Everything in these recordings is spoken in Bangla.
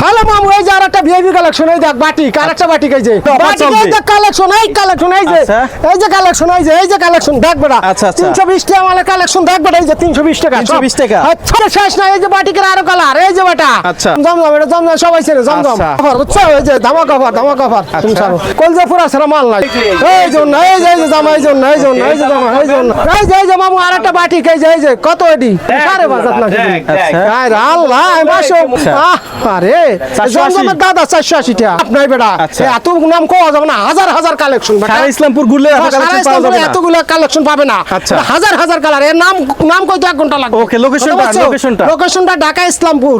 হ্যালো মামু এই যে আর একটা ভিআইপি কালেকশন এই দেখ বাটি আরেকটা বাটি এই যে বাটি এই। যে কালেকশন এই কালেকশন এই যে আচ্ছা। এই যে কালেকশন এই যে এই যে কালেকশন দেখ বেটা আচ্ছা, আচ্ছা। 320 টাকা মালের কালেকশন দেখ বেটা এই যে 320 টাকা 320 টাকা? আচ্ছা শেষ না এই যে বাটিকের আরও কালার এই যে বেটা আচ্ছা। জমজম এটা জমজম সবাই ছেড়ে জমজম আচ্ছা। অফার বুঝছ এই যে ধামাকা অফার ধামাকা অফার তুমি আচ্ছা। ছাড়ো কলজা পুরা সারা মাল নাই এই জন্য এই যে এই যে জামা এই জন্য এই জন্য এই যে জামা এই জন্য এই যে এই যে মামু আরেকটা বাটি এই যে এই যে কত এডি সাড়ে বাজাত নাকি আচ্ছা। আরে আল্লাহ মাসো আহ আরে 480 জমজমের দাদা চারশো আশি টাকা আপনার বেটা আচ্ছা। এত নাম কোয়া যাবে না? হাজার হাজার কালেকশন সারা ইসলামপুর ঘুরলে এতগুলো কালেকশন পাবে না। আচ্ছা। হাজার হাজার কালারের নাম নাম কইতে এক ঘণ্টা লাগবে। Okay, location টা, বুঝতে পারছ? location টা। লোকেশনটা Dhaka Islampur.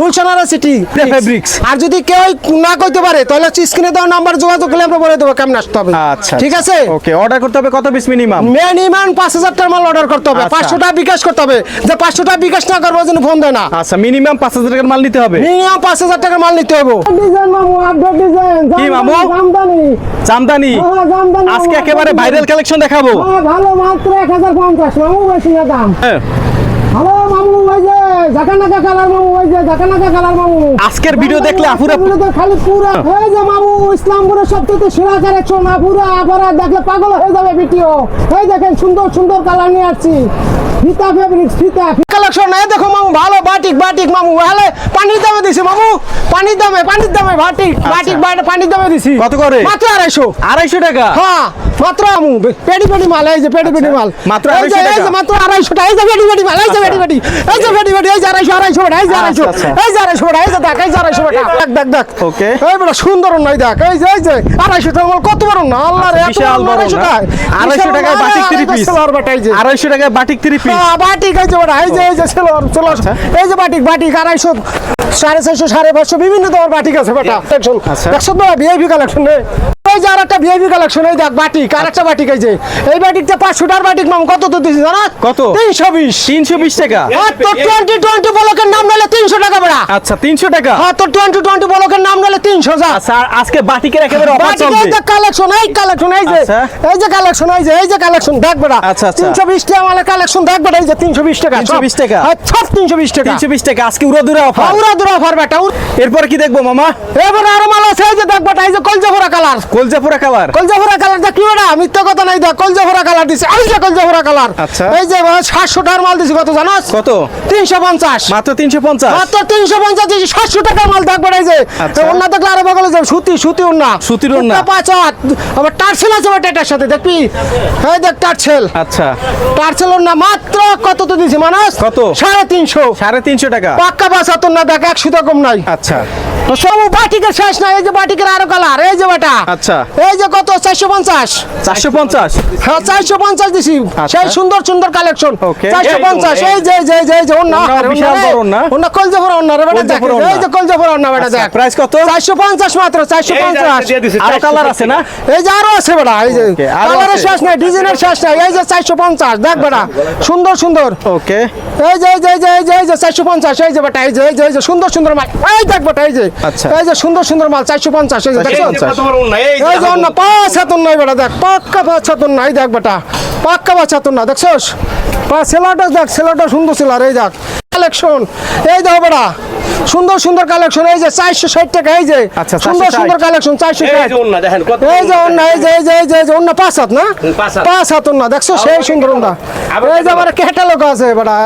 Gulshanara city Fabrics। আর যদি কেউ না কইতে পারে তাহলে স্ক্রিনে দেওয়া নাম্বার যোগাযোগ করলে আমরা বলে দেবো কেমন আসতে হবে। আচ্ছা ঠিক আছে? ওকে অর্ডার করতে হবে কত পিস মিনিমাম মিনিমাম পাঁচ হাজার টাকার মাল অর্ডার করতে হবে। আচ্ছা। পাঁচশো টাকা বিকাশ করতে হবে। যে পাঁচশো টাকা বিকাশ না করব যেন ফোন দেয় না। আচ্ছা মিনিমাম পাঁচ হাজার টাকার মাল নিতে হবে। মিনিমাম পাঁচ হাজার টাকার মাল নিতে হবে ডিজাইন মামু? আপডেট ডিজাইন কি মামু? জামদানি। জামদানি? হ্যাঁ, জামদানি আজকে একেবারে ভাইরাল কালেকশন দেখাবো। হ্যাঁ, ভালো মাত্র এক হাজার পঞ্চাশ। মামু বেশি না দাম। হ্যাঁ, মামু ওই যে জাকানাকা কালার মামু ওই যে জাকানাকা কালার মামু। আজকের ভিডিও দেখলে খালি পুরা এই যে মামু। ইসলামপুরের সবথেকে সেরা কালেকশন আপুরা আবার দেখলে পাগল হয়ে যাবে ভিডিও এই দেখেন সুন্দর সুন্দর কালার নিয়ে আসছি। ফিতা ফেব্রিক্স ফিতা কালেকশন এই দেখো মামু ভালো বাটিক বাটিক মামু হলে পানির দামে দিছি মামু পানির দামে পানির দামে বাটিক বাটিক পানির দামে দিছি কত করে? মাত্র আড়াইশো আড়াইশো টাকা হ্যাঁ মাত্র আমু পেডি পেডি মাল এই যে পেডি পেডি মাল মাত্র এই যে 250 এই যে টাকা। মাত্র আড়াইশো টাকা এই যে পেডি পেডি মাল এই যে পেডি পেডি এই যে পেডি পেডি এই যে আড়াইশো আড়াইশো টাকা, এই যে আড়াইশো আচ্ছা, আচ্ছা। এই যে আড়াইশো টাকা, এই যে দেখ এই যে আড়াইশো টাকা। দেখ দেখ দেখ Okay. এই বড় সুন্দর নয় দেখ এই যে এই যে আড়াইশো টাকা মাল কত বড় না আল্লাহ রে এত আচ্ছা, আড়াইশো? টাকা আড়াইশো টাকায় বাটিক থ্রি পিস আড়াইশো টাকায় বাটিক থ্রি পিস হ্যাঁ, বাটিক এই যে বড় এই যে যে ছিল চলো আচ্ছা। এই যে বাটিক বাটিক আড়াইশো সাড়ে চারশো সাড়ে পাঁচশো বিভিন্ন ধরনের বাটিক আছে বেটা আচ্ছা। দেখছ তো ভিআইপি কালেকশন এই যে আর একটা ভিআইপি কালেকশন এই দেখ বাটিক আর একটা বাটিক এই যে। এই বাটিকটা পাঁচশোটার বাটিক মাম কত তো জানা? কত? তিনশো বিশ। তিনশো বিশ টাকা। হ্যাঁ তোর টোয়েন্টি টোয়েন্টি বলকের নাম নিলে তিনশো টাকা বেড়া। আচ্ছা তিনশো টাকা? হ্যাঁ তোর টোয়েন্টি টোয়েন্টি বলকের নাম নিলে তিনশো যা। আচ্ছা আর আজকে বাটিকের একেবারে অফার চলবে। এই যে কালেকশন এই কালেকশন এই যে আচ্ছা। এই যে কালেকশন এই যে এই যে কালেকশন দেখ বেড়া। আচ্ছা, আচ্ছা। তিনশো বিশ টাকা মালের কালেকশন দেখ বেড়া এই যে তিনশো বিশ টাকা 320 টাকা? হ্যাঁ সব তিনশো বিশ টাকা। তিনশো বিশ টাকা আজকে উড়া দূরে অফার উড়া দুরা অফার বেটা এরপর কি দেখব মামা? এবার আরও মাল আছে এই যে দেখ বেটা এই যে কলজাফোরা কালার কালার? কলজাফোরা কালার দেখ কি মিথ্যা কথা নাই কলজাফোরা কালার দিছে। এই যে কলজাফোরা কালার। আচ্ছা। এই যে সাতশো টাকার মাল দিছি কত জানোস? কত? তিনশো পঞ্চাশ। মাত্র তিনশো পঞ্চাশ? মাত্র তিনশো পঞ্চাশ দিছি সাতশো টাকার মাল এই যে। আচ্ছা। দেখলে আরও বগলে যাবে। সুতি সুতি সুতির। পাঁচ হাত আবার টার্সেল আছে এটার সাথে দেখবি? এই দেখ টার্সেল। আচ্ছা। টার্সেল না মাত্র কত তো দিছি মানুষ কত? সাড়ে তিনশো। সাড়ে তিনশো টাকা। পাক্কা বাস হাত না দেখ একশো কম নাই। আচ্ছা। তো সব বাটিকের শেষ না এই যে বাটিকের আরও কালার এই যে বেটা। আচ্ছা। এই যে কত চারশো পঞ্চাশ চারশো পঞ্চাশ হ্যাঁ চারশো পঞ্চাশ দিছি আচ্ছা। সেই সুন্দর সুন্দর কালেকশন চারশো পঞ্চাশ এই যে যে যে যে ওন্না আরে বিশাল ওন্না রে। বেটা দেখ এই যে কলজাফর ওন্না বেটা আচ্ছা, দেখ price কত? চারশো পঞ্চাশ মাত্র চারশো পঞ্চাশ আরও কালার আছে না এই যে আরও আছে বেটা এই যে কালারের শেষ নাই ডিজাইনের শেষ নাই এই যে চারশো পঞ্চাশ দেখ বেটা সুন্দর সুন্দর ওকে এই যে এই যে এই যে এই যে চারশো পঞ্চাশ এই যে বেটা এই যে এই যে এই যে সুন্দর সুন্দর মাল এই দেখ বেটা এই যে আচ্ছা। এই যে সুন্দর সুন্দর মাল চারশো পঞ্চাশ এই যে দেখছ 450 এই জন্য পাঁচ হাতুন নাই বেটা, দেখ, পাক্কা পাঁচ হাতুন নাই দেখ বেটা, পাক্কা পাঁচ হাতুন না দেখছস? পা সেলাটা দেখ সেলাটা সুন্দর সেলার এই দেখ কালেকশন। এই দেখো বেটা সুন্দর সুন্দর কালেকশন এই যে চারশো ষাট টাকা এই যে আচ্ছা, সুন্দর সুন্দর কালেকশন চারশো ষাট। এই যে অন্য এই যে এই যে এই যে এই যে অন্য পাঁচ হাত না? পাঁচ হাত। হাত না দেখছ? সেই সুন্দর অন্য এই যে আবার ক্যাটালগ আছে বেটা।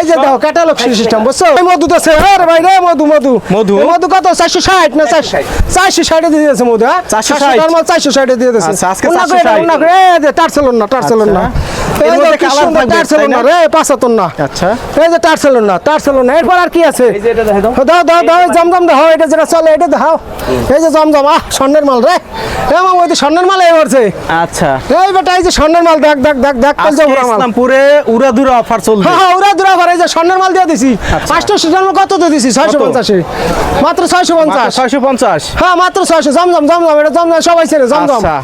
এই যে দেখো ক্যাটালগ সিস্টেম বুঝছ? এই মধু তো আছে। আরে ভাই রে মধু মধু। মধু? মধু কত? চারশো ষাট না চারশো? চারশো ষাটে। দিয়ে দিয়েছে মধু হ্যাঁ? 460 চারশো মাল চারশো ষাটে দিয়ে দিয়েছে। আচ্ছা, আজকে অন্য করে, 460 অন্য করে, এই যে টার্সেলন না টার্সেলন না আচ্ছা। এই যে টার্সেলন না না? রে পাঁচ হাতন না আচ্ছা। এই যে টার্সেলন না টার্সেলন না। এরপর আর কি আছে? দাও। দাও দাও জমজম দাও এটা যেটা চলে এটা দাও। এই যে জমজম আহ স্বর্ণের মাল রে। এ মামা ওই তো স্বর্ণের মাল এই করছে আচ্ছা। এই বেটা এই যে স্বর্ণের মাল দেখ দেখ দেখ দেখ আজকে কলজা ভরা মাল। ইসলামপুরে উড়া দূরে অফার চলবে। হ্যাঁ হ্যাঁ ওরা দুরা ভরা এই যে স্বর্ণের মাল দিয়ে দিছি। আচ্ছা। আটশো টাকা কত দিয়ে দিছি? ছয়শো কত? পঞ্চাশে। মাত্র ছয়শো পঞ্চাশ। ছয়শো পঞ্চাশ। হ্যাঁ মাত্র ছয়শো। জমজম জমজম এটা জমজম সবাই ছেড়ে জমজম। আচ্ছা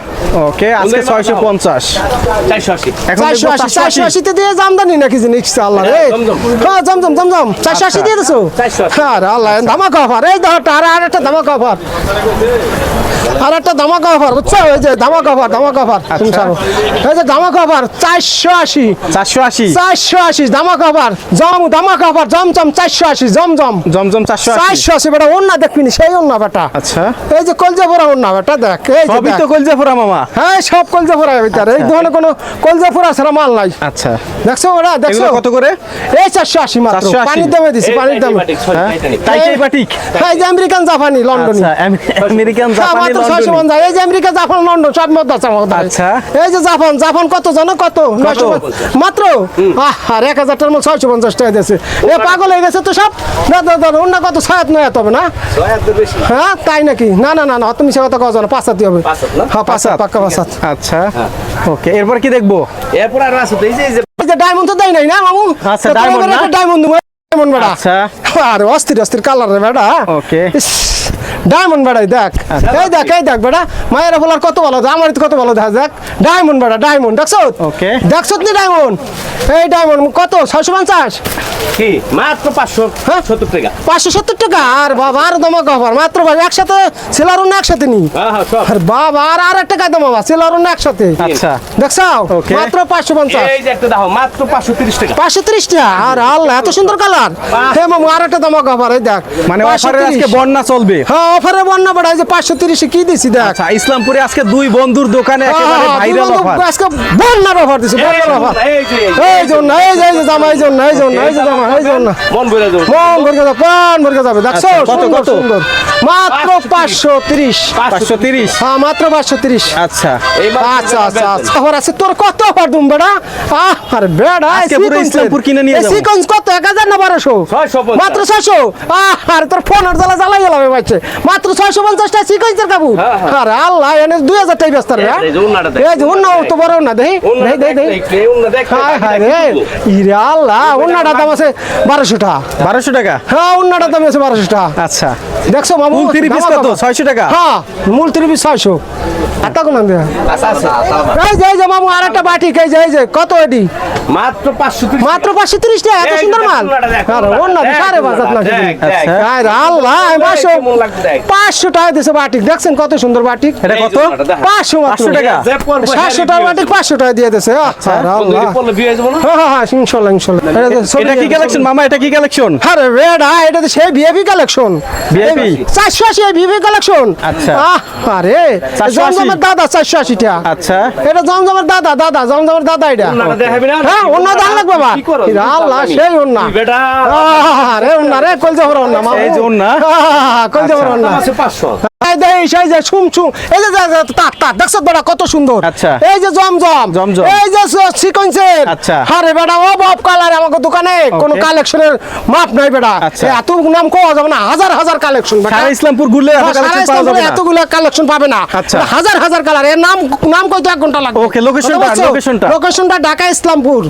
ওকে আজকে ছয়শো পঞ্চাশ। এখন চারশো দেখব আশি। চারশো আশিতে দিয়ে জামদানি নাকি জিনিস আল্লাহ রে? হ্যাঁ, জমজম। হ্যাঁ জমজম জমজম চারশো আশি দিয়ে দিছো? আরে আল্লাহ ধামাকা অফার এই আর আর একটা ধামাকা অফার আর একটা ধামাকা অফার বুঝছ? এই যে ধামাকা অফার ধামাকা অফার তুমি এই যে ধামাকা অফার চারশো আশি। চারশো আশি। চারশো আশি ধামাকা অফার জম ধামাকা অফার জমজম চারশো আশি জমজম জমজম চারশো চারশো আশি বেটা অন্য দেখবিনি সেই অন্য বেটা। আচ্ছা। এই যে কলজা ভরা অন্য বেটা দেখ এই সবই তো কলজা মামা। হ্যাঁ সব কলজা ভিতরে। এই ধরনের কোনো কলজা ছাড়া মাল নাই। আচ্ছা। দেখছ ওরা দেখছ? কত করে? এই চারশো আশি 480 পানির দামে দিছি পানির দামে। হ্যাঁ? টাইটাই বাটিক হ্যাঁ, এই যে আমেরিকান জাপানি লন্ডন। আচ্ছা আমেরিকান জাপানি লন্ডনি। এই যে আমেরিকা জাপান লন্ডন সব মধ্যে আছে আচ্ছা। এই যে জাপান জাপান কত জানো? কত? নয়শো মাত্র? আর এক হাজার টাকার ছয়শো পঞ্চাশ টাকা দিয়েছে। এ পাগল হয়ে গেছে তো সব? না না, না, অন্য কত? ছয় হাত নয় হবে না? হ্যাঁ তাই নাকি? না না না না তুমি সে কথা কথা জানো পাঁচ হবে। হ্যাঁ পাঁচ হাত পাক্কা পাঁচ হাত। আচ্ছা। ওকে এরপর কি দেখব? এরপর আর আছে এই যে এই যে ডায়মন্ড তো দেয় নাই না মামু? আচ্ছা, ডায়মন্ড না? ডায়মন্ড ডায়মন্ড বেড়া আচ্ছা। আরে অস্থির অস্থির কালার রে বেড়া ওকে ডায়মন্ড বেড়াই দেখ। এই দেখ এই দেখ বেড়া মায়ের বলার কত ভালো আমার কত ভালো দেখা দেখ। ডায়মন্ড বেড়া ডায়মন্ড দেখছ ওকে। দেখছ নি ডায়মন্ড এই ডায়মন্ড কত ছয়শো পঞ্চাশ? কি মাত্র পাঁচশো হ্যাঁ? সত্তর টাকা। পাঁচশো সত্তর টাকা? আর বাবা আর দমা কভার মাত্র ভাই একসাথে ছেলার অন্য একসাথে নি? হ্যাঁ হ্যাঁ আর বাবা আর আর একটা কায়দা বাবা ছেলার অন্য একসাথে। আচ্ছা। দেখছ মাত্র পাঁচশো পঞ্চাশ। এই যে একটা দেখো মাত্র পাঁচশো তিরিশ টাকা। পাঁচশো ত্রিশ টাকা? আর আল্লাহ এত সুন্দর কালার। হে মামু আর একটা দামা কভার এই দেখ। মানে 530 অফারের আজকে বন্যা চলবে। হ্যাঁ অফারে বন্যা বাড়াই যে পাঁচশো তিরিশে কি দিছি দেখ? আচ্ছা ইসলামপুরে আজকে দুই বন্ধুর দোকানে একেবারে ভাইরাল অফার। আজকে বন্যার অফার দিছে বন্যার অফার। এই এই যে, এই জন্য এই যে এই যে জামা এই জন্য এই জন্য এই যে জামা এই জন্য। মন ভরে দেবো মন ভরকে যাবে প্রাণ ভরকে যাবে। দেখছ? আচ্ছা, কত, কত? সুন্দর। মাত্র পাঁচশো তিরিশ। পাঁচশো তিরিশ। হ্যাঁ মাত্র পাঁচশো তিরিশ। আচ্ছা আচ্ছা আচ্ছা আচ্ছা। অফার আছে। তোর কত অফার দুম বেড়া? আহ আরে বেড়া আজকে পুরো ইসলামপুর কিনে নিয়ে যাব। সিকোয়েন্স কত? এক হাজার না বারোশো? মাত্র ছয়শো? আহ আরে তোর ফোন আর জ্বালা জ্বালাই গেলাম বাচ্চা। মাত্র ছয়শো পঞ্চাশটা সিকোয়েন্সের কাপড় হ্যাঁ, হ্যাঁ। আল্লাহ এনে দুই হাজার টাই ব্যস্ত রে এই যে উন্নাটা দেখ। এই যে উন্না তো বড় না অন্য অন্য হায় হায় দেখতে। ইরে আল্লাহ উন্নাটা দাম আছে বারোশো টাকা বারোশো টাকা? হ্যাঁ উন্নাটা দাম আছে বারোশো টাকা আচ্ছা। দেখছ মামু পিস কত? ছয়শো টাকা? হ্যাঁ মূল পিস ছয়শো। আটা কোন দেয়া আচ্ছা, আচ্ছা, এই যে এই যে মামু আর একটা বাটি এই যে এই যে কত এটি? মাত্র পাঁচশো তিরিশ মাত্র পাঁচশো তিরিশ টাকা এত সুন্দর মাল? দেখ, আরে অন্য সাড়ে পাঁচ হাত লাগছে দেখ, দেখ। আচ্ছা। আরে আল্লাহ পাঁচশো কেমন লাগছে দেখ। পাঁচশো টাকা দিছে বাটিক। দেখছেন কত সুন্দর বাটিক? এটা কত। পাঁচশো মাত্র। 500 টাকা? যে পরবো, সাতশো হ্যাঁ, টাকা বাটিক পাঁচশো টাকা দিয়ে দিছে আচ্ছা বিয়ে হয়ে। যাব না? হ্যাঁ হ্যাঁ হ্যাঁ এটা কি কালেকশন মামা এটা কি কালেকশন আরে রেডা এটা তো সেই ভিআইপি কালেকশন VIP? চারশো আশি ভিআইপি কালেকশন আচ্ছা। আরে জমজমের দাদা আচ্ছা। এটা জমজমের দাদা দাদা জমজমের দাদা এটা। উন্নাটা দেখাবি না? হ্যাঁ অন্য লাগবে? এরা আল্লাহ সেই অন্য তুই বেটা, আরে অন্য রে অন্য মামু এই যে অন্য আছে পাঁচশো। এই যে এই সেই যে ছুম ছুম। এই যে যে- যে তাক তাক দেখছ বেটা কত সুন্দর। এই যে জমজম জমজম। এই যে সিকোয়েন্সের। আরে বেটা ও কালার আমাকে দোকানে। কোনো কালেকশনের মাপ নাই বেটা। এত নাম কোয়া যাবে না। হাজার হাজার কালেকশন সারা ইসলামপুর ঘুরলে এত সারা কালেকশন পাওয়া ইসলামপুরে যাবে না। এতগুলো কালেকশন পাবে না। হাজার হাজার কালার। এর নাম নাম কইতে এক ঘণ্টা লাগবে। Okay, location টা, লোকেশনটা ঢাকা ইসলামপুর।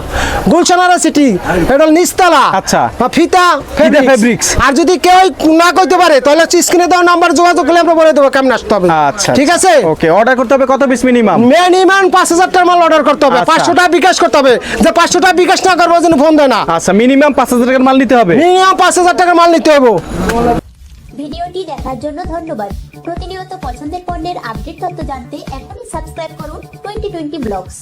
গুলশানারা সিটি এটা নিস্তালা আচ্ছা। ফিতা। আর যদি কেউ না কইতে পারে তাহলে স্ক্রিনে দেওয়া নাম্বার যোগাযোগ করলে আমরা বলে দেবো কেমন আসতে হবে। আচ্ছা ঠিক আছে? ওকে অর্ডার করতে হবে কত পিস মিনিমাম মিনিমাম পাঁচ হাজার টাকার মাল অর্ডার করতে হবে। আচ্ছা। পাঁচশো টাকা বিকাশ করতে হবে। যে পাঁচশো টাকা বিকাশ না করব যেন ফোন দেয় না। আচ্ছা মিনিমাম পাঁচ হাজার টাকার মাল নিতে হবে। মিনিমাম পাঁচ হাজার টাকার মাল নিতে হবে। ভিডিওটি দেখার জন্য ধন্যবাদ। প্রতিনিয়ত পছন্দের পণ্যের আপডেট তথ্য জানতে এখনই সাবস্ক্রাইব করুন টোয়েন্টি টোয়েন্টি ব্লগস